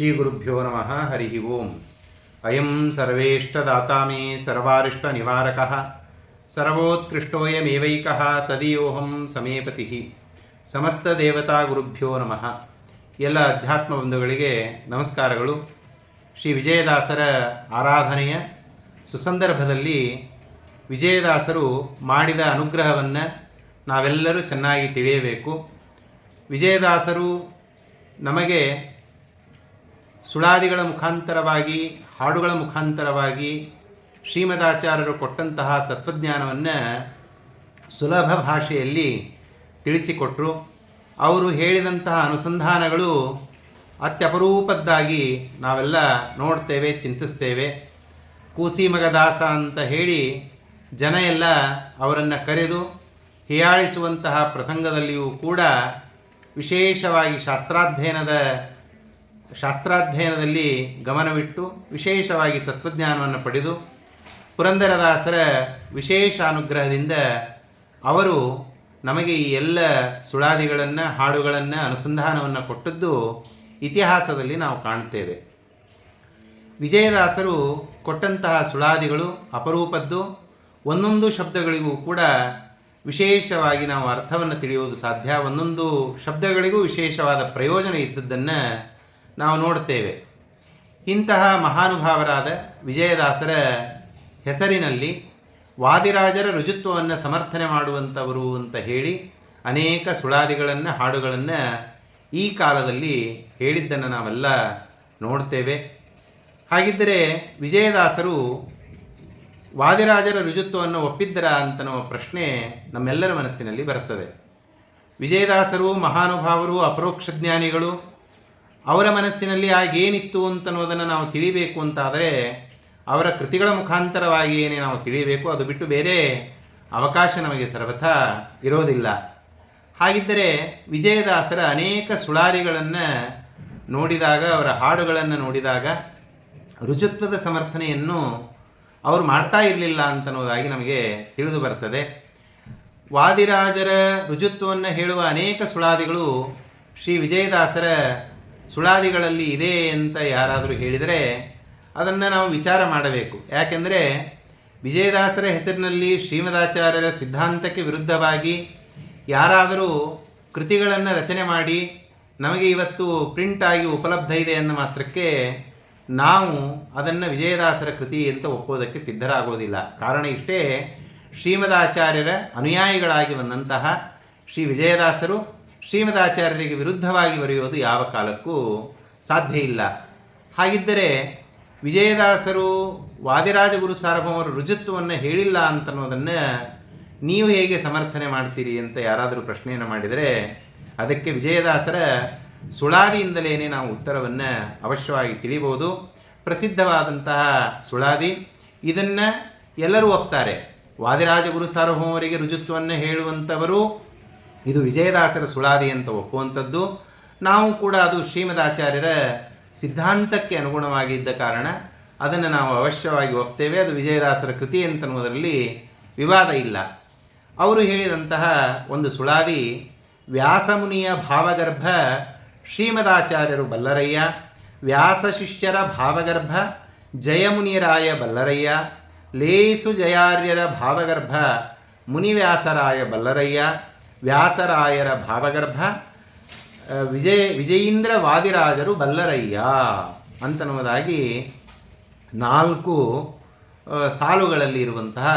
ಶ್ರೀಗುರುಭ್ಯೋ ನಮಃ ಹರಿ ಓಂ ಅಯಂ ಸರ್ವೇಷ್ಟದಾತಾ ಮೇ ಸರ್ವಾರಿಷ್ಟನಿವಾರಕಃ ಸರ್ವೋತ್ಕೃಷ್ಟೋಯಮೇವೈಕ ತದಿಯೋಹಂ ಸಮೇಪತಿ ಸಮಸ್ತ ದೇವತಾ ಗುರುಭ್ಯೋ ನಮಃ ಎಲ್ಲ ಅಧ್ಯಾತ್ಮ ಬಂಧುಗಳಿಗೆ ನಮಸ್ಕಾರಗಳು. ಶ್ರೀ ವಿಜಯದಾಸರ ಆರಾಧನೆಯ ಸುಸಂದರ್ಭದಲ್ಲಿ ವಿಜಯದಾಸರು ಮಾಡಿದ ಅನುಗ್ರಹವನ್ನು ನಾವೆಲ್ಲರೂ ಚೆನ್ನಾಗಿ ತಿಳಿಯಬೇಕು. ವಿಜಯದಾಸರು ನಮಗೆ ಸುಳಾದಿಗಳ ಮುಖಾಂತರವಾಗಿ, ಹಾಡುಗಳ ಮುಖಾಂತರವಾಗಿ ಶ್ರೀಮದಾಚಾರ್ಯರು ಕೊಟ್ಟಂತಹ ತತ್ವಜ್ಞಾನವನ್ನು ಸುಲಭ ಭಾಷೆಯಲ್ಲಿ ತಿಳಿಸಿಕೊಟ್ಟರು ಅವರು ಹೇಳಿದಂತಹ ಅನುಸಂಧಾನಗಳು ಅತ್ಯಪರೂಪದ್ದಾಗಿ ನಾವೆಲ್ಲ ನೋಡ್ತೇವೆ, ಚಿಂತಿಸ್ತೇವೆ. ಕೂಸಿ ಮಗದಾಸ ಅಂತ ಹೇಳಿ ಜನ ಎಲ್ಲ ಅವರನ್ನು ಕರೆದು ಹೀಯಾಳಿಸುವಂತಹ ಪ್ರಸಂಗದಲ್ಲಿಯೂ ಕೂಡ ವಿಶೇಷವಾಗಿ ಶಾಸ್ತ್ರಾಧ್ಯಯನದ ಶಾಸ್ತ್ರಾಧ್ಯಯನದಲ್ಲಿ ಗಮನವಿಟ್ಟು ವಿಶೇಷವಾಗಿ ತತ್ವಜ್ಞಾನವನ್ನು ಪಡೆದು ಪುರಂದರದಾಸರ ವಿಶೇಷ ಅನುಗ್ರಹದಿಂದ ಅವರು ನಮಗೆ ಈ ಎಲ್ಲ ಸುಳಾದಿಗಳನ್ನು, ಹಾಡುಗಳನ್ನು, ಅನುಸಂಧಾನವನ್ನು ಕೊಟ್ಟದ್ದು ಇತಿಹಾಸದಲ್ಲಿ ನಾವು ಕಾಣ್ತೇವೆ ವಿಜಯದಾಸರು ಕೊಟ್ಟಂತಹ ಸುಳಾದಿಗಳು ಅಪರೂಪದ್ದು. ಒಂದೊಂದು ಶಬ್ದಗಳಿಗೂ ಕೂಡ ವಿಶೇಷವಾಗಿ ನಾವು ಅರ್ಥವನ್ನು ತಿಳಿಯುವುದು ಸಾಧ್ಯ. ಒಂದೊಂದು ಶಬ್ದಗಳಿಗೂ ವಿಶೇಷವಾದ ಪ್ರಯೋಜನ ಇದ್ದದ್ದನ್ನು ನಾವು ನೋಡ್ತೇವೆ ಇಂತಹ ಮಹಾನುಭಾವರಾದ ವಿಜಯದಾಸರ ಹೆಸರಿನಲ್ಲಿ ವಾದಿರಾಜರ ರುಜುತ್ವವನ್ನು ಸಮರ್ಥನೆ ಮಾಡುವಂಥವರು ಅಂತ ಹೇಳಿ ಅನೇಕ ಸುಳಾದಿಗಳನ್ನು, ಹಾಡುಗಳನ್ನು ಈ ಕಾಲದಲ್ಲಿ ಹೇಳಿದ್ದನ್ನು ನಾವೆಲ್ಲ ನೋಡ್ತೇವೆ. ಹಾಗಿದ್ದರೆ ವಿಜಯದಾಸರು ವಾದಿರಾಜರ ರುಜುತ್ವವನ್ನು ಒಪ್ಪಿದ್ದರ ನಮ್ಮ ಪ್ರಶ್ನೆ ನಮ್ಮೆಲ್ಲರ ಮನಸ್ಸಿನಲ್ಲಿ ಬರ್ತದೆ ವಿಜಯದಾಸರು ಮಹಾನುಭಾವರು, ಅಪರೋಕ್ಷ ಜ್ಞಾನಿಗಳು ಅವರ ಮನಸ್ಸಿನಲ್ಲಿ ಆಗೇನಿತ್ತು ಅಂತನ್ನೋದನ್ನು ನಾವು ತಿಳಿಬೇಕು ಅಂತಾದರೆ, ಅವರ ಕೃತಿಗಳ ಮುಖಾಂತರವಾಗಿ ಏನೇ ನಾವು ತಿಳಿಯಬೇಕು, ಅದು ಬಿಟ್ಟು ಬೇರೆ ಅವಕಾಶ ನಮಗೆ ಸರ್ವಥ ಇರೋದಿಲ್ಲ. ಹಾಗಿದ್ದರೆ ವಿಜಯದಾಸರ ಅನೇಕ ಸುಳಾರಿಗಳನ್ನು ನೋಡಿದಾಗ, ಅವರ ಹಾಡುಗಳನ್ನು ನೋಡಿದಾಗ, ರುಜುತ್ವದ ಸಮರ್ಥನೆಯನ್ನು ಅವರು ಮಾಡ್ತಾ ಇರಲಿಲ್ಲ ಅಂತನ್ನೋದಾಗಿ ನಮಗೆ ತಿಳಿದು ಬರ್ತದೆ. ವಾದಿರಾಜರ ರುಜುತ್ವವನ್ನು ಹೇಳುವ ಅನೇಕ ಸುಳಾದಿಗಳು ಶ್ರೀ ವಿಜಯದಾಸರ ಸುಳಾದಿಗಳಲ್ಲಿ ಇದೆ ಅಂತ ಯಾರಾದರೂ ಹೇಳಿದರೆ ಅದನ್ನು ನಾವು ವಿಚಾರ ಮಾಡಬೇಕು. ಯಾಕೆಂದರೆ ವಿಜಯದಾಸರ ಹೆಸರಿನಲ್ಲಿ ಶ್ರೀಮದಾಚಾರ್ಯರ ಸಿದ್ಧಾಂತಕ್ಕೆ ವಿರುದ್ಧವಾಗಿ ಯಾರಾದರೂ ಕೃತಿಗಳನ್ನು ರಚನೆ ಮಾಡಿ ನಮಗೆ ಇವತ್ತು ಪ್ರಿಂಟ್ ಆಗಿ ಉಪಲಬ್ಧ ಇದೆ ಅನ್ನೋ ಮಾತ್ರಕ್ಕೆ ನಾವು ಅದನ್ನು ವಿಜಯದಾಸರ ಕೃತಿ ಅಂತ ಒಪ್ಪೋದಕ್ಕೆ ಸಿದ್ಧರಾಗೋದಿಲ್ಲ ಕಾರಣ ಇಷ್ಟೇ, ಶ್ರೀಮದಾಚಾರ್ಯರ ಅನುಯಾಯಿಗಳಾಗಿ ಬಂದಂತಹ ಶ್ರೀ ವಿಜಯದಾಸರು ಶ್ರೀಮದಾಚಾರ್ಯರಿಗೆ ವಿರುದ್ಧವಾಗಿ ಬರೆಯೋದು ಯಾವ ಕಾಲಕ್ಕೂ ಸಾಧ್ಯ ಇಲ್ಲ. ಹಾಗಿದ್ದರೆ ವಿಜಯದಾಸರು ವಾದಿರಾಜಗುರು ಸಾರ್ವಭೌಮರ ರುಜುತ್ವವನ್ನು ಹೇಳಿಲ್ಲ ಅಂತನ್ನೋದನ್ನು ನೀವು ಹೇಗೆ ಸಮರ್ಥನೆ ಮಾಡ್ತೀರಿ ಅಂತ ಯಾರಾದರೂ ಪ್ರಶ್ನೆಯನ್ನು ಮಾಡಿದರೆ ಅದಕ್ಕೆ ವಿಜಯದಾಸರ ಸುಳಾದಿಯಿಂದಲೇ ನಾವು ಉತ್ತರವನ್ನು ಅವಶ್ಯವಾಗಿ ತಿಳಿಬೋದು. ಪ್ರಸಿದ್ಧವಾದಂತಹ ಸುಳಾದಿ, ಇದನ್ನು ಎಲ್ಲರೂ ಒಪ್ತಾರೆ. ವಾದಿರಾಜಗುರು ಸಾರ್ವಭೌಮರಿಗೆ ರುಜುತ್ವವನ್ನು ಹೇಳುವಂಥವರು ಇದು ವಿಜಯದಾಸರ ಸುಳಾದಿ ಅಂತ ಒಪ್ಪುವಂಥದ್ದು. ನಾವು ಕೂಡ ಅದು ಶ್ರೀಮದಾಚಾರ್ಯರ ಸಿದ್ಧಾಂತಕ್ಕೆ ಅನುಗುಣವಾಗಿದ್ದ ಕಾರಣ ಅದನ್ನು ನಾವು ಅವಶ್ಯವಾಗಿ ಒಪ್ತೇವೆ. ಅದು ವಿಜಯದಾಸರ ಕೃತಿ ಅಂತನ್ನುವುದರಲ್ಲಿ ವಿವಾದ ಇಲ್ಲ. ಅವರು ಹೇಳಿದಂತಹ ಒಂದು ಸುಳಾದಿ, ವ್ಯಾಸಮುನಿಯ ಭಾವಗರ್ಭ ಶ್ರೀಮದಾಚಾರ್ಯರು ಬಲ್ಲರಯ್ಯ, ವ್ಯಾಸ ಶಿಷ್ಯರ ಭಾವಗರ್ಭ ಜಯಮುನಿರಾಯ ಬಲ್ಲರಯ್ಯ, ಲೇಸು ಜಯಾರ್ಯರ ಭಾವಗರ್ಭ ಮುನಿವ್ಯಾಸರಾಯ ಬಲ್ಲರಯ್ಯ ವ್ಯಾಸರಾಯರ ಭಾವಗರ್ಭ ವಿಜಯ ವಿಜಯೀಂದ್ರ ವಾದಿರಾಜರು ಬಲ್ಲರಯ್ಯ ಅಂತನ್ನುವುದಾಗಿ ನಾಲ್ಕು ಸಾಲುಗಳಲ್ಲಿ ಇರುವಂತಹ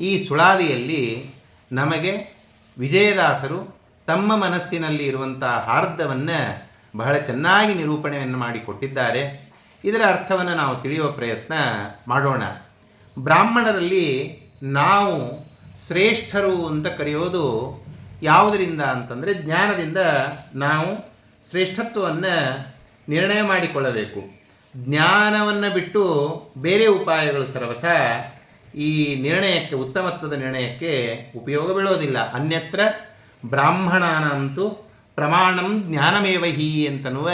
ಈ ಸುಳಾದಿಯಲ್ಲಿ ನಮಗೆ ವಿಜಯದಾಸರು ತಮ್ಮ ಮನಸ್ಸಿನಲ್ಲಿ ಇರುವಂತಹ ಹಾರ್ದವನ್ನು ಬಹಳ ಚೆನ್ನಾಗಿ ನಿರೂಪಣೆಯನ್ನು ಮಾಡಿಕೊಟ್ಟಿದ್ದಾರೆ. ಇದರ ಅರ್ಥವನ್ನು ನಾವು ತಿಳಿಯುವ ಪ್ರಯತ್ನ ಮಾಡೋಣ. ಬ್ರಾಹ್ಮಣರಲ್ಲಿ ನಾವು ಶ್ರೇಷ್ಠರು ಅಂತ ಕರೆಯೋದು ಯಾವುದರಿಂದ ಅಂತಂದರೆ ಜ್ಞಾನದಿಂದ ನಾವು ಶ್ರೇಷ್ಠತ್ವವನ್ನು ನಿರ್ಣಯ ಮಾಡಿಕೊಳ್ಳಬೇಕು. ಜ್ಞಾನವನ್ನು ಬಿಟ್ಟು ಬೇರೆ ಉಪಾಯಗಳು ಸರ್ವಥ ಈ ನಿರ್ಣಯಕ್ಕೆ, ಉತ್ತಮತ್ವದ ನಿರ್ಣಯಕ್ಕೆ ಉಪಯೋಗ ಬೀಳೋದಿಲ್ಲ. ಅನ್ಯತ್ರ ಬ್ರಾಹ್ಮಣಾನಂತು ಪ್ರಮಾಣಂ ಜ್ಞಾನಮೇವಹಿ ಅಂತನ್ನುವ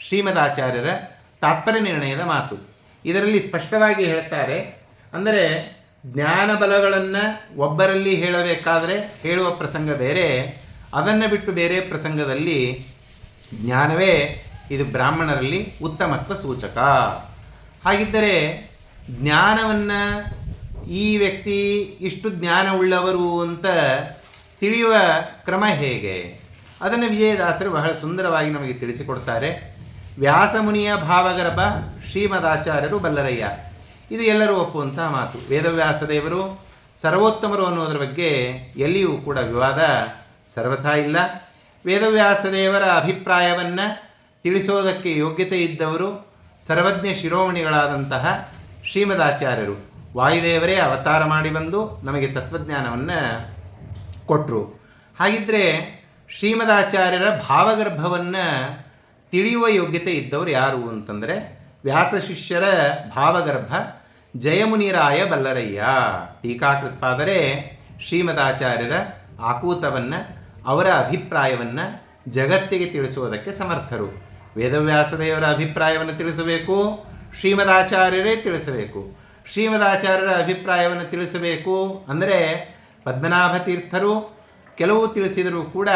ಶ್ರೀಮದಾಚಾರ್ಯರ ತಾತ್ಪರ್ಯ ನಿರ್ಣಯದ ಮಾತು. ಇದರಲ್ಲಿ ಸ್ಪಷ್ಟವಾಗಿ ಹೇಳ್ತಾರೆ, ಅಂದರೆ ಜ್ಞಾನ ಬಲಗಳನ್ನು ಒಬ್ಬರಲ್ಲಿ ಹೇಳಬೇಕಾದರೆ ಹೇಳುವ ಪ್ರಸಂಗ ಬೇರೆ ಅದನ್ನು ಬಿಟ್ಟು ಬೇರೆ ಪ್ರಸಂಗದಲ್ಲಿ ಜ್ಞಾನವೇ ಇದು ಬ್ರಾಹ್ಮಣರಲ್ಲಿ ಉತ್ತಮತ್ವ ಸೂಚಕ. ಹಾಗಿದ್ದರೆ ಜ್ಞಾನವನ್ನು ಈ ವ್ಯಕ್ತಿ ಇಷ್ಟು ಜ್ಞಾನವುಳ್ಳವರು ಅಂತ ತಿಳಿಯುವ ಕ್ರಮ ಹೇಗೆ? ಅದನ್ನು ವಿಜಯದಾಸರು ಬಹಳ ಸುಂದರವಾಗಿ ನಮಗೆ ತಿಳಿಸಿಕೊಡ್ತಾರೆ. ವ್ಯಾಸಮುನಿಯ ಭಾವಗರ್ಭ ಶ್ರೀಮದಾಚಾರ್ಯರು ಬಲ್ಲರಯ್ಯ. ಇದು ಎಲ್ಲರೂ ಒಪ್ಪುವಂತಹ ಮಾತು. ವೇದವ್ಯಾಸ ದೇವರು ಸರ್ವೋತ್ತಮರು ಅನ್ನೋದರ ಬಗ್ಗೆ ಎಲ್ಲಿಯೂ ಕೂಡ ವಿವಾದ ಸರ್ವಥಾ ಇಲ್ಲ. ವೇದವ್ಯಾಸ ದೇವರ ಅಭಿಪ್ರಾಯವನ್ನು ತಿಳಿಸೋದಕ್ಕೆ ಯೋಗ್ಯತೆ ಇದ್ದವರು ಸರ್ವಜ್ಞ ಶಿರೋಮಣಿಗಳಾದಂತಹ ಶ್ರೀಮದಾಚಾರ್ಯರು. ವಾಯುದೇವರೇ ಅವತಾರ ಮಾಡಿ ಬಂದು ನಮಗೆ ತತ್ವಜ್ಞಾನವನ್ನು ಕೊಟ್ಟರು ಹಾಗಿದ್ದರೆ ಶ್ರೀಮದಾಚಾರ್ಯರ ಭಾವಗರ್ಭವನ್ನು ತಿಳಿಯುವ ಯೋಗ್ಯತೆ ಇದ್ದವರು ಯಾರು ಅಂತಂದರೆ ವ್ಯಾಸ ಶಿಷ್ಯರ ಭಾವಗರ್ಭ ಜಯಮುನಿರಾಯ ಬಲ್ಲರಯ್ಯ. ಟೀಕಾಕೃತ್ಪಾದರೆ ಶ್ರೀಮದಾಚಾರ್ಯರ ಆಕೂತವನ್ನು, ಅವರ ಅಭಿಪ್ರಾಯವನ್ನು ಜಗತ್ತಿಗೆ ತಿಳಿಸುವುದಕ್ಕೆ ಸಮರ್ಥರು. ವೇದವ್ಯಾಸದೇವರ ಅಭಿಪ್ರಾಯವನ್ನು ತಿಳಿಸಬೇಕು, ಶ್ರೀಮದಾಚಾರ್ಯರೇ ತಿಳಿಸಬೇಕು. ಶ್ರೀಮದಾಚಾರ್ಯರ ಅಭಿಪ್ರಾಯವನ್ನು ತಿಳಿಸಬೇಕು ಅಂದರೆ ಪದ್ಮನಾಭ ತೀರ್ಥರು ಕೆಲವು ತಿಳಿಸಿದರೂ ಕೂಡ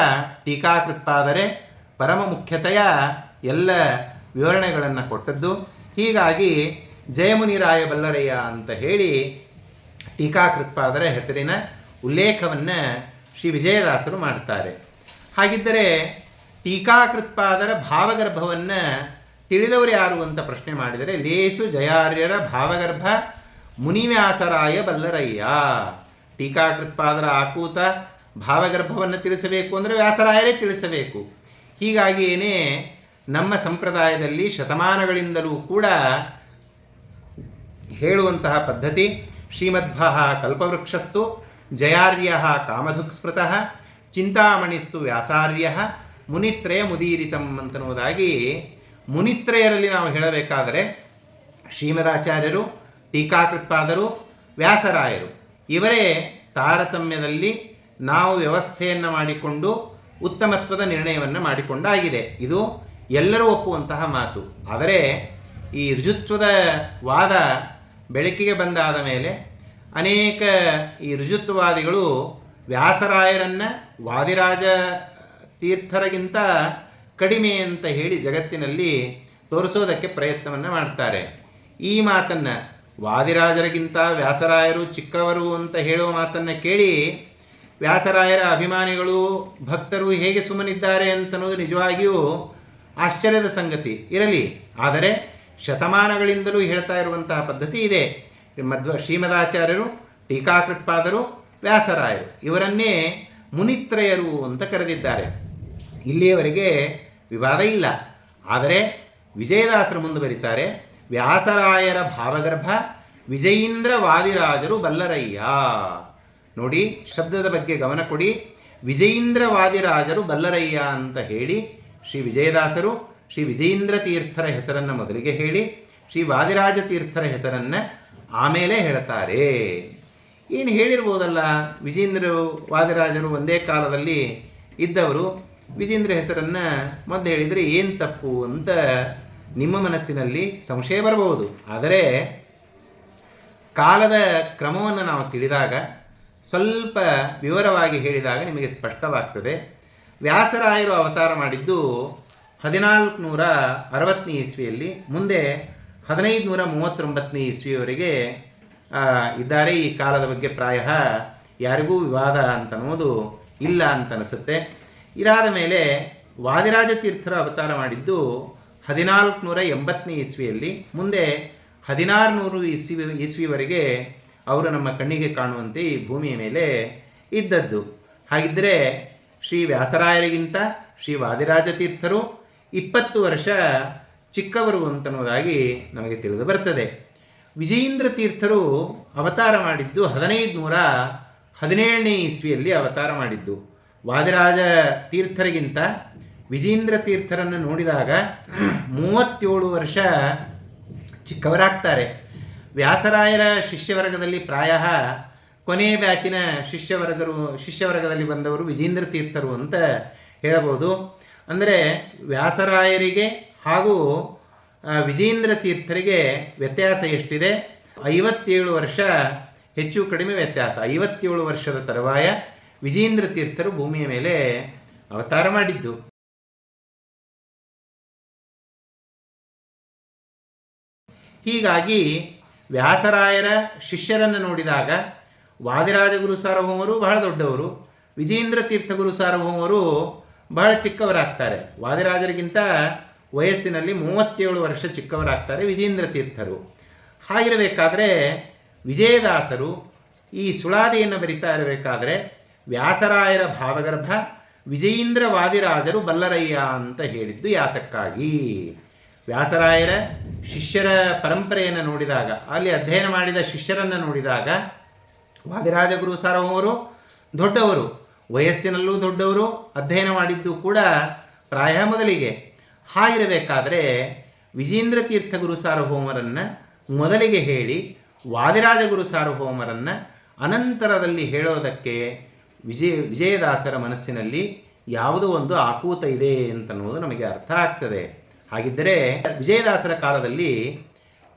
ಟೀಕಾಕೃತ್ಪಾದರೆ ಪರಮ ಮುಖ್ಯತೆಯ ಎಲ್ಲ ವಿವರಣೆಗಳನ್ನು ಕೊಟ್ಟದ್ದು. ಹೀಗಾಗಿ ಜಯಮುನಿರಾಯ ಬಲ್ಲರಯ್ಯ ಅಂತ ಹೇಳಿ ಟೀಕಾಕೃತ್ಪಾದರ ಹೆಸರಿನ ಉಲ್ಲೇಖವನ್ನು ಶ್ರೀ ವಿಜಯದಾಸರು ಮಾಡ್ತಾರೆ. ಹಾಗಿದ್ದರೆ ಟೀಕಾಕೃತ್ಪಾದರ ಭಾವಗರ್ಭವನ್ನು ತಿಳಿದವರು ಯಾರು ಅಂತ ಪ್ರಶ್ನೆ ಮಾಡಿದರೆ ಲೇಸು ಜಯಾರ್ಯರ ಭಾವಗರ್ಭ ಮುನಿವ್ಯಾಸರಾಯ ಬಲ್ಲರಯ್ಯ ಟೀಕಾಕೃತ್ಪಾದರ ಆಕೂತ ಭಾವಗರ್ಭವನ್ನು ತಿಳಿಸಬೇಕು ಅಂದರೆ ವ್ಯಾಸರಾಯರೇ ತಿಳಿಸಬೇಕು. ಹೀಗಾಗಿಯೇ ನಮ್ಮ ಸಂಪ್ರದಾಯದಲ್ಲಿ ಶತಮಾನಗಳಿಂದಲೂ ಕೂಡ ಹೇಳುವಂತಹ ಪದ್ಧತಿ. ಶ್ರೀಮಧ್ವ ಕಲ್ಪವೃಕ್ಷಸ್ತು ಜಯಾರ್ಯ ಕಾಮಧುಕ್ ಸ್ಮೃತಃ ಚಿಂತಾಮಣಿಸ್ತು ವ್ಯಾಸಾರ್ಯ ಮುನಿತ್ರಯ ಮುದೀರಿತಂ ಅಂತನ್ನುವುದಾಗಿ ಮುನಿತ್ರಯರಲ್ಲಿ ನಾವು ಹೇಳಬೇಕಾದರೆ ಶ್ರೀಮದಾಚಾರ್ಯರು, ಟೀಕಾಕೃತ್ಪಾದರು, ವ್ಯಾಸರಾಯರು. ಇವರೇ ತಾರತಮ್ಯದಲ್ಲಿ ನಾವು ವ್ಯವಸ್ಥೆಯನ್ನು ಮಾಡಿಕೊಂಡು ಉತ್ತಮತ್ವದ ನಿರ್ಣಯವನ್ನು ಮಾಡಿಕೊಂಡಾಗಿದೆ. ಇದು ಎಲ್ಲರೂ ಒಪ್ಪುವಂತಹ ಮಾತು. ಆದರೆ ಈ ರುಜುತ್ವದ ವಾದ ಬೆಳಕಿಗೆ ಬಂದಾದ ಮೇಲೆ ಅನೇಕ ಈ ರುಜುತ್ವವಾದಿಗಳು ವ್ಯಾಸರಾಯರನ್ನು ವಾದಿರಾಜ ತೀರ್ಥರಿಗಿಂತ ಕಡಿಮೆ ಅಂತ ಹೇಳಿ ಜಗತ್ತಿನಲ್ಲಿ ತೋರಿಸೋದಕ್ಕೆ ಪ್ರಯತ್ನವನ್ನು ಮಾಡ್ತಾರೆ. ಈ ಮಾತನ್ನು ವಾದಿರಾಜರಿಗಿಂತ ವ್ಯಾಸರಾಯರು ಚಿಕ್ಕವರು ಅಂತ ಹೇಳುವ ಮಾತನ್ನು ಕೇಳಿ ವ್ಯಾಸರಾಯರ ಅಭಿಮಾನಿಗಳು ಭಕ್ತರು ಹೇಗೆ ಸುಮ್ಮನಿದ್ದಾರೆ ಅಂತನ್ನೋದು ನಿಜವಾಗಿಯೂ ಆಶ್ಚರ್ಯದ ಸಂಗತಿ ಇರಲಿ. ಆದರೆ ಶತಮಾನಗಳಿಂದಲೂ ಹೇಳ್ತಾ ಇರುವಂತಹ ಪದ್ಧತಿ ಇದೆ. ಮಧ್ವ ಶ್ರೀಮದಾಚಾರ್ಯರು, ಟೀಕಾಕೃತ್ಪಾದರು, ವ್ಯಾಸರಾಯರು, ಇವರನ್ನೇ ಮುನಿತ್ರಯರು ಅಂತ ಕರೆದಿದ್ದಾರೆ. ಇಲ್ಲಿಯವರೆಗೆ ವಿವಾದ ಇಲ್ಲ. ಆದರೆ ವಿಜಯದಾಸರು ಮುಂದುವರಿತಾರೆ ವ್ಯಾಸರಾಯರ ಭಾವಗರ್ಭ ವಿಜಯೀಂದ್ರ ವಾದಿರಾಜರು ಬಲ್ಲರಯ್ಯ. ನೋಡಿ, ಶಬ್ದದ ಬಗ್ಗೆ ಗಮನ ಕೊಡಿ. ವಿಜಯೀಂದ್ರ ವಾದಿರಾಜರು ಬಲ್ಲರಯ್ಯ ಅಂತ ಹೇಳಿ ಶ್ರೀ ವಿಜಯದಾಸರು ಶ್ರೀ ವಿಜಯೇಂದ್ರ ತೀರ್ಥರ ಹೆಸರನ್ನು ಮೊದಲಿಗೆ ಹೇಳಿ, ಶ್ರೀ ವಾದಿರಾಜ ತೀರ್ಥರ ಹೆಸರನ್ನು ಆಮೇಲೆ ಹೇಳ್ತಾರೆ. ಏನು ಹೇಳಿರ್ಬೋದಲ್ಲ ವಿಜೇಂದ್ರ ವಾದಿರಾಜರು ಒಂದೇ ಕಾಲದಲ್ಲಿ ಇದ್ದವರು ವಿಜೇಂದ್ರ ಹೆಸರನ್ನು ಮೊದಲು ಹೇಳಿದರೆ ಏನು ತಪ್ಪು ಅಂತ ನಿಮ್ಮ ಮನಸ್ಸಿನಲ್ಲಿ ಸಂಶಯ ಬರಬಹುದು. ಆದರೆ ಕಾಲದ ಕ್ರಮವನ್ನು ನಾವು ತಿಳಿದಾಗ, ಸ್ವಲ್ಪ ವಿವರವಾಗಿ ಹೇಳಿದಾಗ ನಿಮಗೆ ಸ್ಪಷ್ಟವಾಗ್ತದೆ. ವ್ಯಾಸರಾಯರು ಅವತಾರ ಮಾಡಿದ್ದು ಹದಿನಾಲ್ಕು ನೂರ ಅರವತ್ತನೇ ಇಸ್ವಿಯಲ್ಲಿ, ಮುಂದೆ ಹದಿನೈದು ನೂರ ಮೂವತ್ತೊಂಬತ್ತನೇ ಇಸ್ವಿಯವರೆಗೆ ಇದ್ದಾರೆ. ಈ ಕಾಲದ ಬಗ್ಗೆ ಪ್ರಾಯ ಯಾರಿಗೂ ವಿವಾದ ಅಂತನ್ನೋದು ಇಲ್ಲ ಅಂತ ಅನಿಸುತ್ತೆ ಇದಾದ ಮೇಲೆ ವಾದಿರಾಜ ತೀರ್ಥರ ಅವತಾರ ಮಾಡಿದ್ದು ಹದಿನಾಲ್ಕು ನೂರ ಎಂಬತ್ತನೇ ಇಸ್ವಿಯಲ್ಲಿ, ಮುಂದೆ ಹದಿನಾರು ನೂರು ಇಸ್ವಿ ಇಸ್ವಿವರೆಗೆ ಅವರು ನಮ್ಮ ಕಣ್ಣಿಗೆ ಕಾಣುವಂತೆ ಈ ಭೂಮಿಯ ಮೇಲೆ ಇದ್ದದ್ದು. ಹಾಗಿದ್ದರೆ ಶ್ರೀ ವ್ಯಾಸರಾಯರಿಗಿಂತ ಶ್ರೀ ವಾದಿರಾಜ ತೀರ್ಥರು ಇಪ್ಪತ್ತು ವರ್ಷ ಚಿಕ್ಕವರು ಅಂತನ್ನೋದಾಗಿ ನಮಗೆ ತಿಳಿದು ಬರ್ತದೆ. ವಿಜಯೇಂದ್ರ ತೀರ್ಥರು ಅವತಾರ ಮಾಡಿದ್ದು ಹದಿನೈದು ನೂರ ಹದಿನೇಳನೇ ಇಸ್ವಿಯಲ್ಲಿ ಅವತಾರ ಮಾಡಿದ್ದು. ವಾದಿರಾಜ ತೀರ್ಥರಿಗಿಂತ ವಿಜೇಂದ್ರ ತೀರ್ಥರನ್ನು ನೋಡಿದಾಗ ಮೂವತ್ತೇಳು ವರ್ಷ ಚಿಕ್ಕವರಾಗ್ತಾರೆ. ವ್ಯಾಸರಾಯರ ಶಿಷ್ಯವರ್ಗದಲ್ಲಿ ಪ್ರಾಯ ಕೊನೆ ಬ್ಯಾಚಿನ ಶಿಷ್ಯವರ್ಗರು ಶಿಷ್ಯವರ್ಗದಲ್ಲಿ ಬಂದವರು ವಿಜೇಂದ್ರ ತೀರ್ಥರು ಅಂತ ಹೇಳಬಹುದು ಅಂದರೆ ವ್ಯಾಸರಾಯರಿಗೆ ಹಾಗೂ ವಿಜೇಂದ್ರ ತೀರ್ಥರಿಗೆ ವ್ಯತ್ಯಾಸ ಎಷ್ಟಿದೆ? ಐವತ್ತೇಳು ವರ್ಷ ಹೆಚ್ಚು ಕಡಿಮೆ ವ್ಯತ್ಯಾಸ. ಐವತ್ತೇಳು ವರ್ಷದ ತರುವಾಯ ವಿಜೇಂದ್ರ ತೀರ್ಥರು ಭೂಮಿಯ ಮೇಲೆ ಅವತಾರ ಮಾಡಿದ್ದು. ಹೀಗಾಗಿ ವ್ಯಾಸರಾಯರ ಶಿಷ್ಯರನ್ನು ನೋಡಿದಾಗ ವಾದಿರಾಜ ಗುರು ಸಾರ್ವಭೌಮರು ಬಹಳ ದೊಡ್ಡವರು. ವಿಜೇಂದ್ರ ತೀರ್ಥ ಗುರು ಸಾರ್ವಭೌಮರು ಬಹಳ ಚಿಕ್ಕವರಾಗ್ತಾರೆ. ವಾದಿರಾಜರಿಗಿಂತ ವಯಸ್ಸಿನಲ್ಲಿ ಮೂವತ್ತೇಳು ವರ್ಷ ಚಿಕ್ಕವರಾಗ್ತಾರೆ ವಿಜೇಂದ್ರ ತೀರ್ಥರು. ಹಾಗಿರಬೇಕಾದ್ರೆ ವಿಜಯದಾಸರು ಈ ಸುಳಾದಿಯನ್ನು ಬರಿತಾ ಇರಬೇಕಾದ್ರೆ ವ್ಯಾಸರಾಯರ ಭಾವಗರ್ಭ, ವಿಜಯೀಂದ್ರ ವಾದಿರಾಜರು ಬಲ್ಲರಯ್ಯ ಅಂತ ಹೇಳಿದ್ದು ಯಾತಕ್ಕಾಗಿ? ವ್ಯಾಸರಾಯರ ಶಿಷ್ಯರ ಪರಂಪರೆಯನ್ನು ನೋಡಿದಾಗ, ಅಲ್ಲಿ ಅಧ್ಯಯನ ಮಾಡಿದ ಶಿಷ್ಯರನ್ನು ನೋಡಿದಾಗ ವಾದಿರಾಜ ಗುರು ಸಾರ್ವಭೌಮರು ದೊಡ್ಡವರು. ವಯಸ್ಸಿನಲ್ಲೂ ದೊಡ್ಡವರು ಅಧ್ಯಯನ ಮಾಡಿದ್ದು ಕೂಡ ಪ್ರಾಯ ಮೊದಲಿಗೆ. ಹಾಗಿರಬೇಕಾದರೆ ವಿಜೇಂದ್ರ ತೀರ್ಥ ಗುರು ಸಾರ್ವಭೌಮರನ್ನು ಮೊದಲಿಗೆ ಹೇಳಿ, ವಾದಿರಾಜ ಗುರು ಸಾರ್ವಭೌಮರನ್ನು ಅನಂತರದಲ್ಲಿ ಹೇಳೋದಕ್ಕೆ ವಿಜಯ ವಿಜಯದಾಸರ ಮನಸ್ಸಿನಲ್ಲಿ ಯಾವುದೋ ಒಂದು ಆಕೂತ ಇದೆ ಅಂತನ್ನುವುದು ನಮಗೆ ಅರ್ಥ ಆಗ್ತದೆ. ಹಾಗಿದ್ದರೆ ವಿಜಯದಾಸರ ಕಾಲದಲ್ಲಿ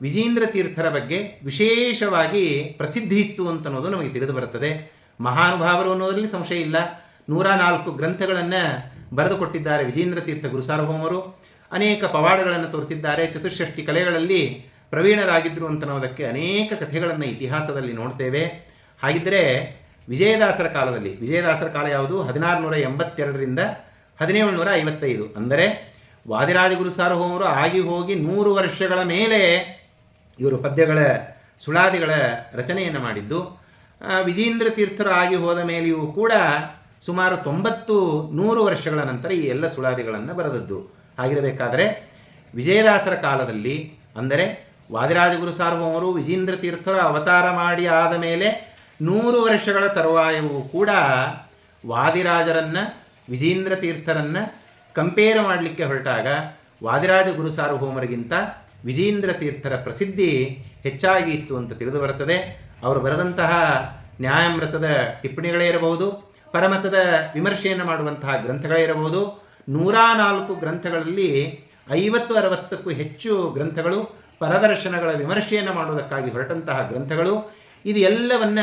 ವಿಜೇಂದ್ರ ತೀರ್ಥರ ಬಗ್ಗೆ ವಿಶೇಷವಾಗಿ ಪ್ರಸಿದ್ಧಿ ಇತ್ತು ಅಂತನ್ನೋದು ನಮಗೆ ತಿಳಿದು ಬರುತ್ತದೆ. ಮಹಾನುಭಾವರು ಅನ್ನೋದರಲ್ಲಿ ಸಂಶಯ ಇಲ್ಲ. ನೂರ ನಾಲ್ಕು ಗ್ರಂಥಗಳನ್ನು ಬರೆದುಕೊಟ್ಟಿದ್ದಾರೆ ವಿಜೇಂದ್ರ ತೀರ್ಥ ಗುರುಸಾರ್ವಭೌಮರು. ಅನೇಕ ಪವಾಡಗಳನ್ನು ತೋರಿಸಿದ್ದಾರೆ. ಚತುಷ್ಷಷ್ಟಿ ಕಲೆಗಳಲ್ಲಿ ಪ್ರವೀಣರಾಗಿದ್ದರು ಅಂತನೋದಕ್ಕೆ ಅನೇಕ ಕಥೆಗಳನ್ನು ಇತಿಹಾಸದಲ್ಲಿ ನೋಡ್ತೇವೆ. ಹಾಗಿದ್ದರೆ ವಿಜಯದಾಸರ ಕಾಲದಲ್ಲಿ, ವಿಜಯದಾಸರ ಕಾಲ ಯಾವುದು? ಹದಿನಾರು ನೂರ ಎಂಬತ್ತೆರಡರಿಂದ ಹದಿನೇಳು ನೂರ ಐವತ್ತೈದು. ಅಂದರೆ ವಾದಿರಾಜಗುರು ಸಾರ್ವಭೌಮರು ಆಗಿ ಹೋಗಿ ನೂರು ವರ್ಷಗಳ ಮೇಲೆ ಇವರು ಪದ್ಯಗಳ ಸುಳಾದಿಗಳ ರಚನೆಯನ್ನು ಮಾಡಿದ್ದು. ವಿಜೇಂದ್ರ ತೀರ್ಥರು ಆಗಿ ಹೋದ ಮೇಲೆಯೂ ಕೂಡ ಸುಮಾರು ತೊಂಬತ್ತು ನೂರು ವರ್ಷಗಳ ನಂತರ ಈ ಎಲ್ಲ ಸುಳಾದಿಗಳನ್ನು ಬರೆದದ್ದು. ಆಗಿರಬೇಕಾದರೆ ವಿಜಯದಾಸರ ಕಾಲದಲ್ಲಿ ಅಂದರೆ ವಾದಿರಾಜಗುರು ಸಾರ್ವಭೌಮರು ವಿಜೇಂದ್ರ ತೀರ್ಥರ ಅವತಾರ ಮಾಡಿ ಆದ ಮೇಲೆ ನೂರು ವರ್ಷಗಳ ತರುವಾಯವೂ ಕೂಡ ವಾದಿರಾಜರನ್ನು ವಿಜೇಂದ್ರ ತೀರ್ಥರನ್ನು ಕಂಪೇರ್ ಮಾಡಲಿಕ್ಕೆ ಹೊರಟಾಗ ವಾದಿರಾಜ ಗುರು ಸಾರ್ವಭೌಮರಿಗಿಂತ ವಿಜೇಂದ್ರ ತೀರ್ಥರ ಪ್ರಸಿದ್ಧಿ ಹೆಚ್ಚಾಗಿ ಇತ್ತು ಅಂತ ತಿಳಿದು ಬರುತ್ತದೆ. ಅವರು ಬರೆದಂತಹ ನ್ಯಾಯಮೃತದ ಟಿಪ್ಪಣಿಗಳೇ ಇರಬಹುದು, ಪರಮತದ ವಿಮರ್ಶೆಯನ್ನು ಮಾಡುವಂತಹ ಗ್ರಂಥಗಳೇ ಇರಬಹುದು. ನೂರ ನಾಲ್ಕು ಗ್ರಂಥಗಳಲ್ಲಿ ಐವತ್ತು, ಅರವತ್ತಕ್ಕೂ ಹೆಚ್ಚು ಗ್ರಂಥಗಳು ಪರದರ್ಶನಗಳ ವಿಮರ್ಶೆಯನ್ನು ಮಾಡುವುದಕ್ಕಾಗಿ ಹೊರಟಂತಹ ಗ್ರಂಥಗಳು. ಇದು ಎಲ್ಲವನ್ನ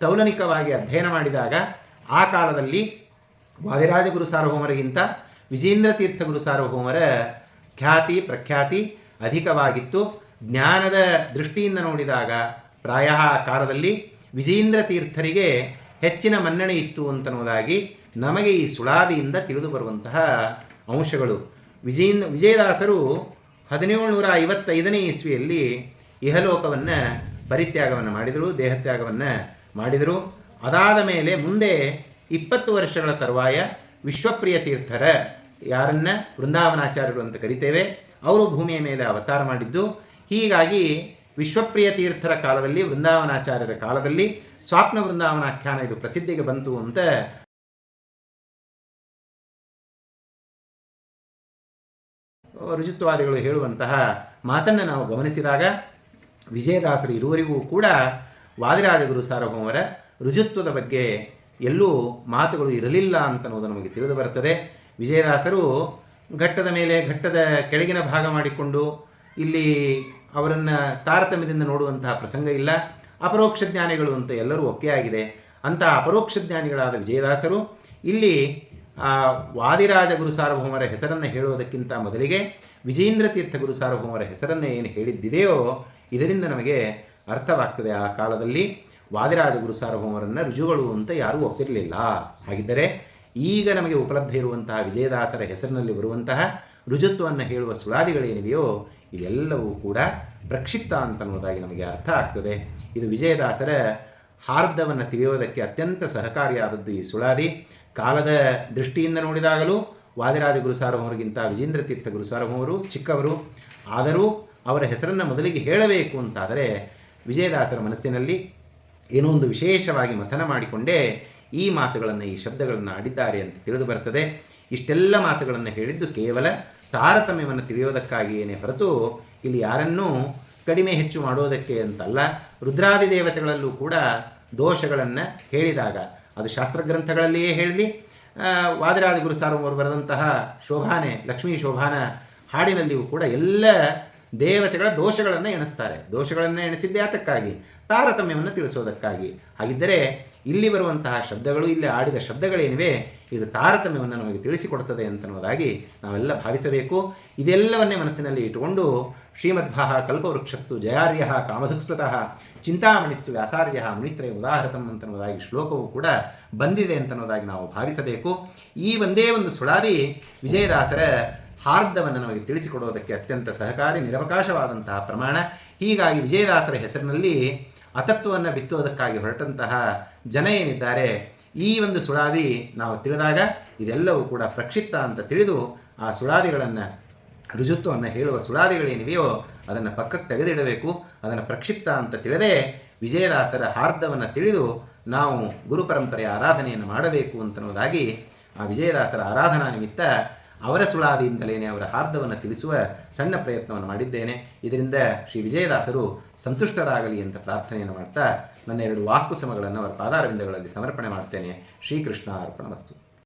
ತೌಲನಿಕವಾಗಿ ಅಧ್ಯಯನ ಮಾಡಿದಾಗ ಆ ಕಾಲದಲ್ಲಿ ವಾದಿರಾಜ ಗುರು ಸಾರ್ವಭೌಮರಿಗಿಂತ ವಿಜೇಂದ್ರ ತೀರ್ಥ ಗುರು ಸಾರ್ವಭೌಮರ ಖ್ಯಾತಿ, ಪ್ರಖ್ಯಾತಿ ಅಧಿಕವಾಗಿತ್ತು. ಜ್ಞಾನದ ದೃಷ್ಟಿಯಿಂದ ನೋಡಿದಾಗ ಪ್ರಾಯ ಆ ಕಾಲದಲ್ಲಿ ವಿಜೇಂದ್ರ ತೀರ್ಥರಿಗೆ ಹೆಚ್ಚಿನ ಮನ್ನಣೆ ಇತ್ತು ಅಂತನ್ನುವುದಾಗಿ ನಮಗೆ ಈ ಸುಳಾದಿಯಿಂದ ತಿಳಿದು ಬರುವಂತಹ ಅಂಶಗಳು. ವಿಜೇಂದ್ರ, ವಿಜಯದಾಸರು ಹದಿನೇಳು ನೂರ ಐವತ್ತೈದನೇ ಇಸ್ವಿಯಲ್ಲಿ ಇಹಲೋಕವನ್ನು ಪರಿತ್ಯಾಗವನ್ನು ಮಾಡಿದರು, ದೇಹತ್ಯಾಗವನ್ನು ಮಾಡಿದರು. ಅದಾದ ಮೇಲೆ ಮುಂದೆ ಇಪ್ಪತ್ತು ವರ್ಷಗಳ ತರುವಾಯ ವಿಶ್ವಪ್ರಿಯ ತೀರ್ಥರ ಯಾರನ್ನ ವೃಂದಾವನಾಚಾರ್ಯರು ಅಂತ ಕರಿತೇವೆ, ಅವರು ಭೂಮಿಯ ಮೇಲೆ ಅವತಾರ ಮಾಡಿದ್ದು. ಹೀಗಾಗಿ ವಿಶ್ವಪ್ರಿಯ ತೀರ್ಥರ ಕಾಲದಲ್ಲಿ ವೃಂದಾವನಾಚಾರ್ಯರ ಕಾಲದಲ್ಲಿ ಸ್ವಾಪ್ನ ವೃಂದಾವನಾಖ್ಯಾನ ಇದು ಪ್ರಸಿದ್ಧಿಗೆ ಬಂತು ಅಂತ ರುಜುತ್ವಾದಿಗಳು ಹೇಳುವಂತಹ ಮಾತನ್ನು ನಾವು ಗಮನಿಸಿದಾಗ ವಿಜಯದಾಸರು ಇರುವರಿಗೂ ಕೂಡ ವಾದಿರಾಜಗುರು ಸಾರ್ವಭೌಮರ ರುಜುತ್ವದ ಬಗ್ಗೆ ಎಲ್ಲೂ ಮಾತುಗಳು ಇರಲಿಲ್ಲ ಅಂತನ್ನುವುದು ನಮಗೆ ತಿಳಿದು ಬರುತ್ತದೆ ವಿಜಯದಾಸರು ಘಟ್ಟದ ಮೇಲೆ ಘಟ್ಟದ ಕೆಳಗಿನ ಭಾಗ ಮಾಡಿಕೊಂಡು ಇಲ್ಲಿ ಅವರನ್ನು ತಾರತಮ್ಯದಿಂದ ನೋಡುವಂತಹ ಪ್ರಸಂಗ ಇಲ್ಲ. ಅಪರೋಕ್ಷ ಜ್ಞಾನಿಗಳು ಅಂತ ಎಲ್ಲರೂ ಒಪ್ಪಿಯಾಗಿದೆ ಅಂತಹ ಅಪರೋಕ್ಷ ಜ್ಞಾನಿಗಳಾದ ವಿಜಯದಾಸರು ಇಲ್ಲಿ ವಾದಿರಾಜ ಗುರು ಸಾರ್ವಭೌಮರ ಹೆಸರನ್ನು ಹೇಳುವುದಕ್ಕಿಂತ ಮೊದಲಿಗೆ ವಿಜೇಂದ್ರ ತೀರ್ಥ ಗುರು ಸಾರ್ವಭೌಮರ ಹೆಸರನ್ನು ಏನು ಹೇಳಿದ್ದಿದೆಯೋ ಇದರಿಂದ ನಮಗೆ ಅರ್ಥವಾಗ್ತದೆ. ಆ ಕಾಲದಲ್ಲಿ ವಾದಿರಾಜ ಗುರು ಸಾರ್ವಭೌಮರನ್ನು ರುಜುಗಳು ಅಂತ ಯಾರೂ ಒಪ್ಪಿರಲಿಲ್ಲ. ಹಾಗಿದ್ದರೆ ಈಗ ನಮಗೆ ಉಪಲಬ್ಧ ಇರುವಂತಹ ವಿಜಯದಾಸರ ಹೆಸರಿನಲ್ಲಿ ಬರುವಂತಹ ರುಜುತ್ವವನ್ನು ಹೇಳುವ ಸುಳಾದಿಗಳೇನಿವೆಯೋ ಇವೆಲ್ಲವೂ ಕೂಡ ಪ್ರಕ್ಷಿಪ್ತ ಅಂತನ್ನುವುದಾಗಿ ನಮಗೆ ಅರ್ಥ ಆಗ್ತದೆ. ಇದು ವಿಜಯದಾಸರ ಹಾರ್ದವನ್ನು ತಿಳಿಯೋದಕ್ಕೆ ಅತ್ಯಂತ ಸಹಕಾರಿಯಾದದ್ದು ಈ ಸುಳಾದಿ ಕಾಲದ ದೃಷ್ಟಿಯಿಂದ ನೋಡಿದಾಗಲೂ ವಾದಿರಾಜ ಗುರು ಸಾರ್ವಭೌಮರಿಗಿಂತ ವಿಜೇಂದ್ರ ತೀರ್ಥ ಗುರು ಸಾರ್ವಭೌಮರು ಚಿಕ್ಕವರು. ಆದರೂ ಅವರ ಹೆಸರನ್ನು ಮೊದಲಿಗೆ ಹೇಳಬೇಕು ಅಂತಾದರೆ ವಿಜಯದಾಸರ ಮನಸ್ಸಿನಲ್ಲಿ ಏನೋ ಒಂದು ವಿಶೇಷವಾಗಿ ಮಥನ ಮಾಡಿಕೊಂಡೇ ಈ ಮಾತುಗಳನ್ನು, ಈ ಶಬ್ದಗಳನ್ನು ಆಡಿದ್ದಾರೆ ಅಂತ ತಿಳಿದು ಬರ್ತದೆ. ಇಷ್ಟೆಲ್ಲ ಮಾತುಗಳನ್ನು ಹೇಳಿದ್ದು ಕೇವಲ ತಾರತಮ್ಯವನ್ನು ತಿಳಿಯೋದಕ್ಕಾಗಿಯೇ ಹೊರತು ಇಲ್ಲಿ ಯಾರನ್ನೂ ಕಡಿಮೆ ಹೆಚ್ಚು ಮಾಡೋದಕ್ಕೆ ಅಂತಲ್ಲ. ರುದ್ರಾದಿ ದೇವತೆಗಳಲ್ಲೂ ಕೂಡ ದೋಷಗಳನ್ನು ಹೇಳಿದಾಗ, ಅದು ಶಾಸ್ತ್ರಗ್ರಂಥಗಳಲ್ಲಿಯೇ ಹೇಳಲಿ ವಾದಿರಾಜ ಗುರುಸಾರ್ವರು ಬರೆದಂತಹ ಶೋಭಾನೆ, ಲಕ್ಷ್ಮೀ ಶೋಭಾನ ಹಾಡಿನಲ್ಲಿಯೂ ಕೂಡ ಎಲ್ಲ ದೇವತೆಗಳ ದೋಷಗಳನ್ನು ಎಣಿಸ್ತಾರೆ. ದೋಷಗಳನ್ನು ಎಣಿಸಿದ್ದೇ ಯಾತಕ್ಕಾಗಿ ತಾರತಮ್ಯವನ್ನು ತಿಳಿಸೋದಕ್ಕಾಗಿ ಹಾಗಿದ್ದರೆ ಇಲ್ಲಿ ಬರುವಂತಹ ಶಬ್ದಗಳು, ಇಲ್ಲಿ ಆಡಿದ ಶಬ್ದಗಳೇನಿವೆ, ಇದು ತಾರತಮ್ಯವನ್ನು ನಮಗೆ ತಿಳಿಸಿಕೊಡುತ್ತದೆ ಅಂತನ್ನುವುದಾಗಿ ನಾವೆಲ್ಲ ಭಾವಿಸಬೇಕು. ಇದೆಲ್ಲವನ್ನೇ ಮನಸ್ಸಿನಲ್ಲಿ ಇಟ್ಟುಕೊಂಡು ಶ್ರೀಮದ್ಭಾಹ ಕಲ್ಪವೃಕ್ಷಸ್ತು ಜಯಾರ್ಯ ಕಾಮಧುಸ್ಮೃತಃ ಚಿಂತಾಮಣಿಸ್ತು ವ್ಯಾಸಾರ್ಯ ಮುನಿತ್ರಯ ಉದಾಹೃತಂ ಅಂತನ್ನುವುದಾಗಿ ಶ್ಲೋಕವು ಕೂಡ ಬಂದಿದೆ ಅಂತನ್ನುವುದಾಗಿ ನಾವು ಭಾವಿಸಬೇಕು. ಈ ಒಂದೇ ಒಂದು ಸುಳಾದಿ ವಿಜಯದಾಸರ ಹಾರ್ದವನ್ನು ನಮಗೆ ತಿಳಿಸಿಕೊಡುವುದಕ್ಕೆ ಅತ್ಯಂತ ಸಹಕಾರಿ, ನಿರವಕಾಶವಾದಂತಹ ಪ್ರಮಾಣ. ಹೀಗಾಗಿ ವಿಜಯದಾಸರ ಹೆಸರಿನಲ್ಲಿ ಅತತ್ವವನ್ನು ಬಿತ್ತುವುದಕ್ಕಾಗಿ ಹೊರಟಂತಹ ಜನ ಏನಿದ್ದಾರೆ, ಈ ಒಂದು ಸುಳಾದಿ ನಾವು ತಿಳಿದಾಗ ಇದೆಲ್ಲವೂ ಕೂಡ ಪ್ರಕ್ಷಿಪ್ತ ಅಂತ ತಿಳಿದು ಆ ಸುಳಾದಿಗಳನ್ನು, ರುಜುತ್ವವನ್ನು ಹೇಳುವ ಸುಳಾದಿಗಳೇನಿವೆಯೋ ಅದನ್ನು ಪಕ್ಕಕ್ಕೆ ತೆಗೆದಿಡಬೇಕು. ಅದನ್ನು ಪ್ರಕ್ಷಿಪ್ತ ಅಂತ ತಿಳಿದೇ ವಿಜಯದಾಸರ ಹಾರ್ದವನ್ನು ತಿಳಿದು ನಾವು ಗುರುಪರಂಪರೆಯ ಆರಾಧನೆಯನ್ನು ಮಾಡಬೇಕು ಅಂತನ್ನುವುದಾಗಿ ಆ ವಿಜಯದಾಸರ ಆರಾಧನಾ ನಿಮಿತ್ತ ಅವರ ಸುಳಾದಿಯಿಂದಲೇ ಅವರ ಹಾರ್ದವನ್ನು ತಿಳಿಸುವ ಸಣ್ಣ ಪ್ರಯತ್ನವನ್ನು ಮಾಡಿದ್ದೇನೆ. ಇದರಿಂದ ಶ್ರೀ ವಿಜಯದಾಸರು ಸಂತುಷ್ಟರಾಗಲಿ ಅಂತ ಪ್ರಾರ್ಥನೆಯನ್ನು ಮಾಡ್ತಾ ನನ್ನ ಎರಡು ವಾಕು ಸಮಗಳನ್ನು ಅವರ ಪಾದಾರವಿಂದಗಳಲ್ಲಿ ಸಮರ್ಪಣೆ ಮಾಡ್ತೇನೆ. ಶ್ರೀಕೃಷ್ಣ ಅರ್ಪಣ ವಸ್ತು